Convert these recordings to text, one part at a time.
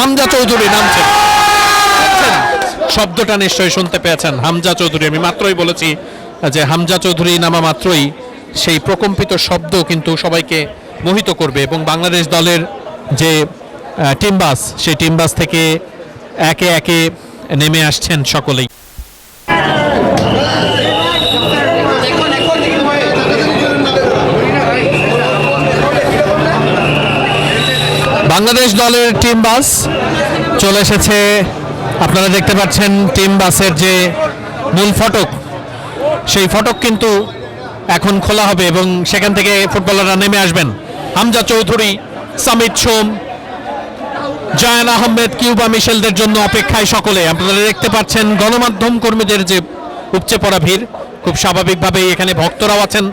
হামজা চৌধুরী নামছেন? শব্দটা নিশ্চয়ই শুনতে পেয়েছেন। হামজা চৌধুরী, আমি মাত্রই বলেছি যে হামজা চৌধুরী নামা মাত্রই সেই প্রকম্পিত শব্দ কিন্তু সবাইকে মোহিত করবে এবং বাংলাদেশ দলের যে টিমবাস টিম বাস, সেই টিম বাস থেকে একে একে নেমে আসছেন সকলেই। বাংলাদেশ দলের টিম বাস চলে এসেছে। আপনারা দেখতে পাচ্ছেন টিম বাসের যে মূল ফটক, সেই ফটক কিন্তু এখন খোলা হবে এবং সেখান থেকে ফুটবলাররা নেমে আসবেন। হামজা চৌধুরী সামিদ সোম, জায়ান আহমেদ, কিউবা মিশেলদের জন্য অপেক্ষায় সকলে। আপনারা দেখতে পাচ্ছেন গণমাধ্যম কর্মীদের যে উপচে পড়া ভিড়, খুব স্বাভাবিকভাবেই এখানে ভক্তরাও আছেন,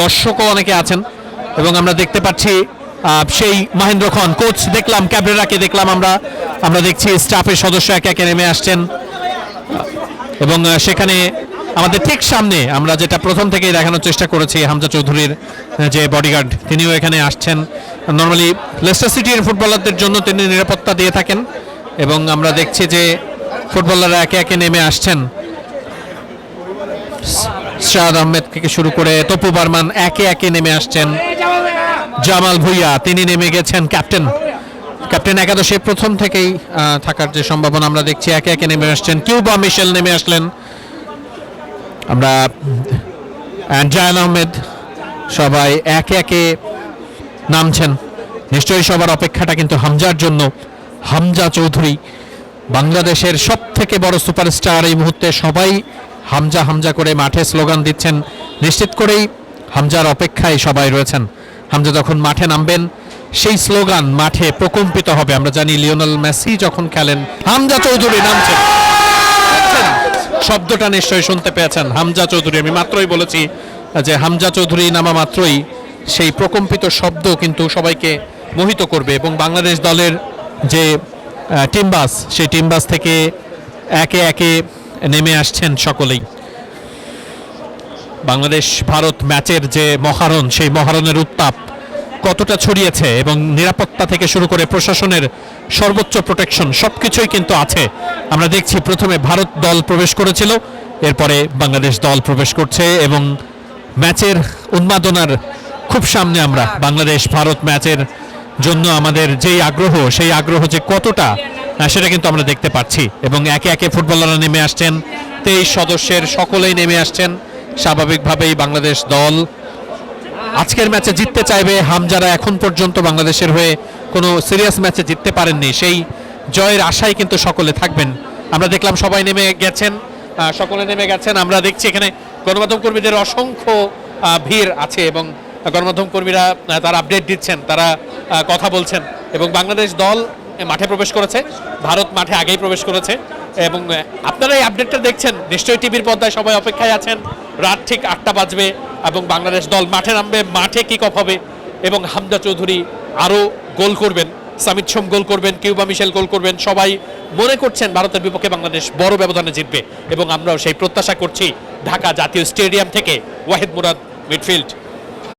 দর্শকও অনেকে আছেন এবং আমরা দেখতে পাচ্ছি সেই মহেন্দ্র খন কোচ দেখলাম, ক্যাবরেরাকে দেখলাম আমরা। আমরা দেখছি স্টাফের সদস্য একে একে নেমে আসছেন। এবং সেখানে আমাদের ঠিক সামনে আমরা যেটা প্রথম থেকেই দেখানোর চেষ্টা করেছি, হামজা চৌধুরীর যে বডিগার্ড তিনিও এখানে আসছেন। নর্মালি লেস্টার সিটির ফুটবলারদের জন্য তিনি নিরাপত্তা দিয়ে থাকেন। এবং আমরা দেখছি যে ফুটবলাররা একে একে নেমে আসছেন। শাহাদ আহমেদ থেকে শুরু করে তপু বার্মান একে একে নেমে আসছেন। জামাল ভুইয়া, তিনি নেমে গেছেন ক্যাপ্টেন। ক্যাপ্টেন একাদশে প্রথম থেকেই থাকার যে সম্ভাবনা আমরা দেখছি, একে একে নেমে আসছেন। কিউবা মিশেল নেমে আসলেন। আমরা জায়ান আহমেদ সবাই একে একে নামছেন। নিশ্চয়ই সবার অপেক্ষাটা কিন্তু হামজার জন্য। হামজা চৌধুরী, বাংলাদেশের সব থেকে বড় সুপারস্টার এই মুহূর্তে সবাই হামজা হামজা করে মাঠে স্লোগান দিচ্ছেন। নিশ্চিত করেই হামজার অপেক্ষায় সবাই রয়েছেন। হামজা যখন মাঠে নামবেন সেই স্লোগান মাঠে প্রকম্পিত হবে। আমরা জানি লিওনেল মেসি যখন খেলেন হামজা চৌধুরী নামছেন। শব্দটা নিশ্চয়ই শুনতে পেয়েছেন। হামজা চৌধুরী আমি মাত্রই বলেছি যে হামজা চৌধুরী নামা মাত্রই সেই প্রকম্পিত শব্দ কিন্তু সবাইকে মোহিত করবে এবং বাংলাদেশ দলের যে আহ, টিম বাস সেই টিম বাস থেকে একে একে নেমে আসছেন সকলেই। বাংলাদেশ ভারত ম্যাচের যে মহারণ, সেই মহারণের উত্তাপ কতটা ছড়িয়েছে এবং নিরাপত্তা থেকে শুরু করে প্রশাসনের সর্বোচ্চ প্রোটেকশন সব কিছুই কিন্তু আছে। আমরা দেখছি প্রথমে ভারত দল প্রবেশ করেছিল, এরপরে বাংলাদেশ দল প্রবেশ করছে এবং ম্যাচের উন্মাদনার খুব সামনে আমরা। বাংলাদেশ, ভারত ম্যাচের জন্য আমাদের যেই আগ্রহ, সেই আগ্রহ যে কতটা সেটা কিন্তু আমরা দেখতে পাচ্ছি। এবং একে একে ফুটবলাররা নেমে আসছেন, তেইশ সদস্যের সকলেই নেমে আসছেন। স্বাভাবিকভাবেই বাংলাদেশ দল আজকের ম্যাচে জিততে চাইবে। হামজারা এখন পর্যন্ত বাংলাদেশের হয়ে কোনো সিরিয়াস ম্যাচে জিততে পারেননি। সেই জয়ের আশায় কিন্তু সকলে থাকবেন। আমরা দেখলাম সবাই নেমে গেছেন সকলে নেমে গেছেন। আমরা দেখছি এখানে গণমাধ্যম কর্মীদের অসংখ্য ভিড় আছে এবং গণমাধ্যম কর্মীরা তারা আপডেট দিচ্ছেন, তারা কথা বলছেন। এবং বাংলাদেশ দল মাঠে প্রবেশ করেছে। ভারত মাঠে আগেই প্রবেশ করেছে। এবং আপনারা এই আপডেটটা দেখছেন? নিশ্চয়ই টিভির পর্দায় সবাই অপেক্ষায় আছেন। রাত ঠিক আটটা বাজবে এবং বাংলাদেশ দল মাঠে নামবে, মাঠে কিক অফ হবে এবং হামজা চৌধুরী আরও গোল করবেন। সামিদ সোম গোল করবেন, কিউবা মিশেল গোল করবেন। সবাই মনে করছেন ভারতের বিপক্ষে বাংলাদেশ বড় ব্যবধানে জিতবে এবং আমরাও সেই প্রত্যাশা করছি ঢাকা জাতীয় স্টেডিয়াম থেকে ওয়াহিদ মুরাদ, মিডফিল্ড।